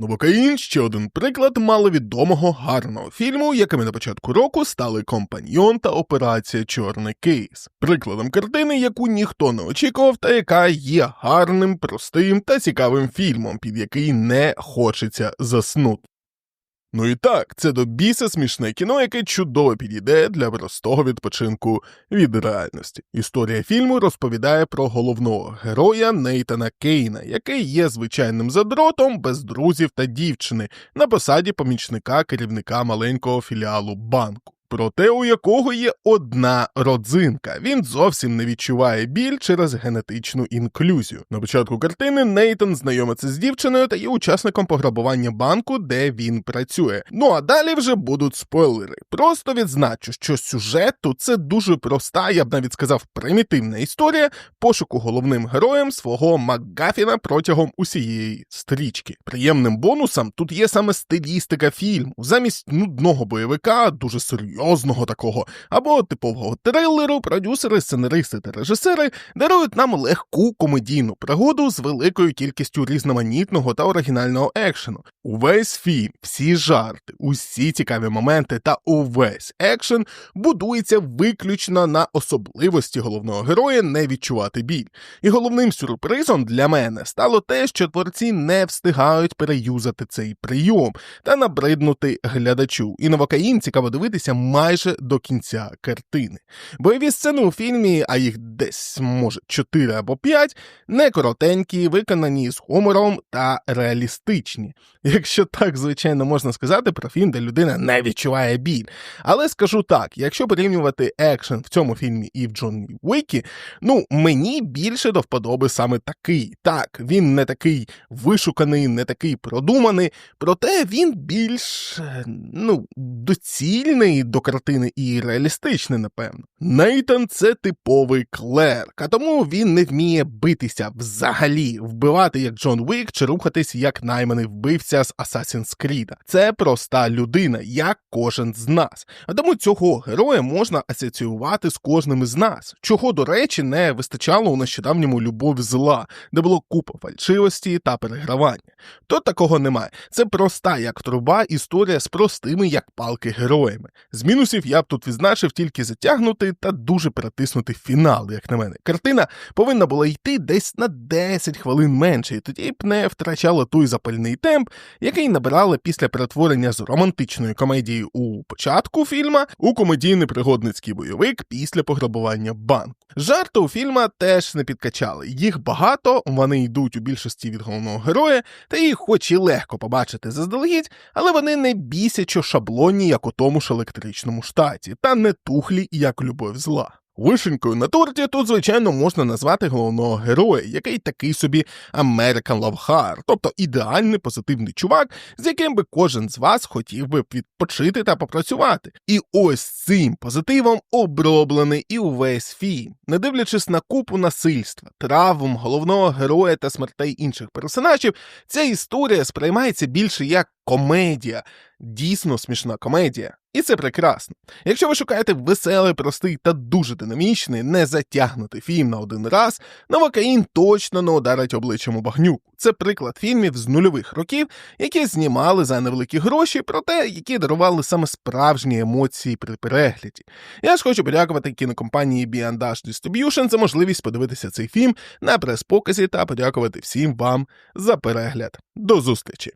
Новокаїн ще один приклад маловідомого гарного фільму, якими на початку року стали Компаньйон та Операція Чорний Кейс. Прикладом картини, яку ніхто не очікував, та яка є гарним, простим та цікавим фільмом, під який не хочеться заснути. Ну і так, це до біса смішне кіно, яке чудово підійде для простого відпочинку від реальності. Історія фільму розповідає про головного героя Нейтана Кейна, який є звичайним задротом без друзів та дівчини на посаді помічника керівника маленького філіалу банку. Проте у якого є одна родзинка. Він зовсім не відчуває біль через генетичну інклюзію. На початку картини Нейтан знайомиться з дівчиною та є учасником пограбування банку, де він працює. Ну а далі вже будуть спойлери. Просто відзначу, що сюжет тут це дуже проста, я б навіть сказав, примітивна історія пошуку головним героєм свого Макгафіна протягом усієї стрічки. Приємним бонусом тут є саме стилістика фільму. Замість нудного бойовика, дуже серйозно серйозного такого або типового трилеру, продюсери, сценаристи та режисери дарують нам легку комедійну пригоду з великою кількістю різноманітного та оригінального екшену. Увесь фільм, всі жарти, усі цікаві моменти та увесь екшен будується виключно на особливості головного героя не відчувати біль. І головним сюрпризом для мене стало те, що творці не встигають переюзати цей прийом та набриднути глядачу. І новокаїн цікаво дивитися майже до кінця картини. Бойові сцени у фільмі, а їх десь може 4 або 5, не коротенькі, виконані з гумором та реалістичні. Якщо так, звичайно, можна сказати про фільм, де людина не відчуває біль. Але скажу так: якщо порівнювати екшен в цьому фільмі і в Джонні Уікі, ну мені більше до вподоби саме такий. Так, він не такий вишуканий, не такий продуманий, проте він більш ну, доцільний до картини і реалістичний, напевно. Нейтан це типовий клерк, а тому він не вміє битися взагалі, вбивати як Джон Уік чи рухатись як найманий вбивця з Assassin's Creed. Це проста людина, як кожен з нас. А тому цього героя можна асоціювати з кожним із нас, чого, до речі, не вистачало у нещодавньому любов зла, де було купа фальшивості та перегравання. Тут такого немає. Це проста як труба історія з простими як палки героями. З мінусів я б тут відзначив тільки затягнути та дуже перетиснути фінал, як на мене. Картина повинна була йти десь на 10 хвилин менше, і тоді б не втрачала той запальний темп, який набирали після перетворення з романтичної комедії у початку фільма у комедійний пригодницький бойовик після пограбування банку. Жарти у фільма теж не підкачали. Їх багато, вони йдуть у більшості від головного героя, та їх хоч і легко побачити заздалегідь, але вони не бісячо шаблонні, як у тому ж електричному штаті, та не тухлі, як любов зла. Вишенькою на торті тут, звичайно, можна назвати головного героя, який такий собі American Love тобто ідеальний позитивний чувак, з яким би кожен з вас хотів би відпочити та попрацювати. І ось цим позитивом оброблений і увесь фільм, не дивлячись на купу насильства, травм головного героя та смертей інших персонажів, ця історія сприймається більше як комедія, дійсно смішна комедія. І це прекрасно. Якщо ви шукаєте веселий, простий та дуже динамічний, не затягнутий фільм на один раз, Новокаїн точно не ударить обличчям у багнюку. Це приклад фільмів з нульових років, які знімали за невеликі гроші, проте які дарували саме справжні емоції при перегляді. Я ж хочу подякувати кінокомпанії B&H Distribution за можливість подивитися цей фільм на прес-показі та подякувати всім вам за перегляд. До зустрічі!